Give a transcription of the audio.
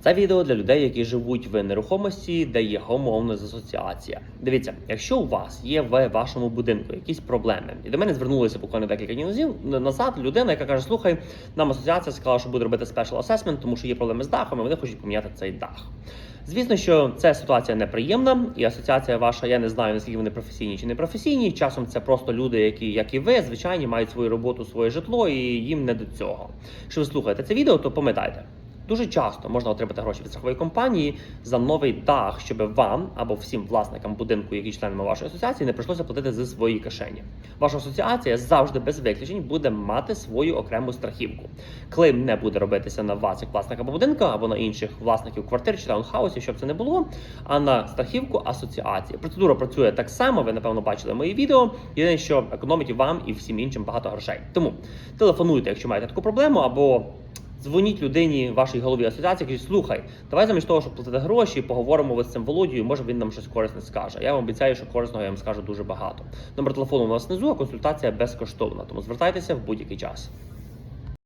Це відео для людей, які живуть в нерухомості, де є гомовна асоціація. Дивіться, якщо у вас є в вашому будинку якісь проблеми, і до мене звернулися буквально декілька днів назад людина, яка каже: Слухай, нам асоціація сказала, що буде робити special assessment, тому що є проблеми з дахом, і вони хочуть поміняти цей дах. Звісно, що ця ситуація неприємна, і асоціація ваша, я не знаю, наскільки вони професійні чи не професійні. Часом це просто люди, які, як і ви, звичайні, мають свою роботу, своє житло, і їм не до цього. Якщо ви слухаєте це відео, то пам'ятайте. Дуже часто можна отримати гроші від страхової компанії за новий дах, щоб вам або всім власникам будинку, які членами вашої асоціації, не прийшлося платити зі своєї кишені. Ваша асоціація завжди без виключень буде мати свою окрему страхівку. Клейм не буде робитися на вас, як власника будинку, або на інших власників квартир чи таунхаусів, щоб це не було, а на страхівку асоціації. Процедура працює так само. Ви напевно бачили мої відео. Єдине, що економить вам і всім іншим багато грошей. Тому телефонуйте, якщо маєте таку проблему, або Дзвоніть людині вашій голові асоціації, кажіть, слухай, давай замість того, щоб платити гроші, поговоримо з цим Володією, може він нам щось корисне скаже. Я вам обіцяю, що корисного я вам скажу дуже багато. Номер телефону у нас внизу, а консультація безкоштовна, тому звертайтеся в будь-який час.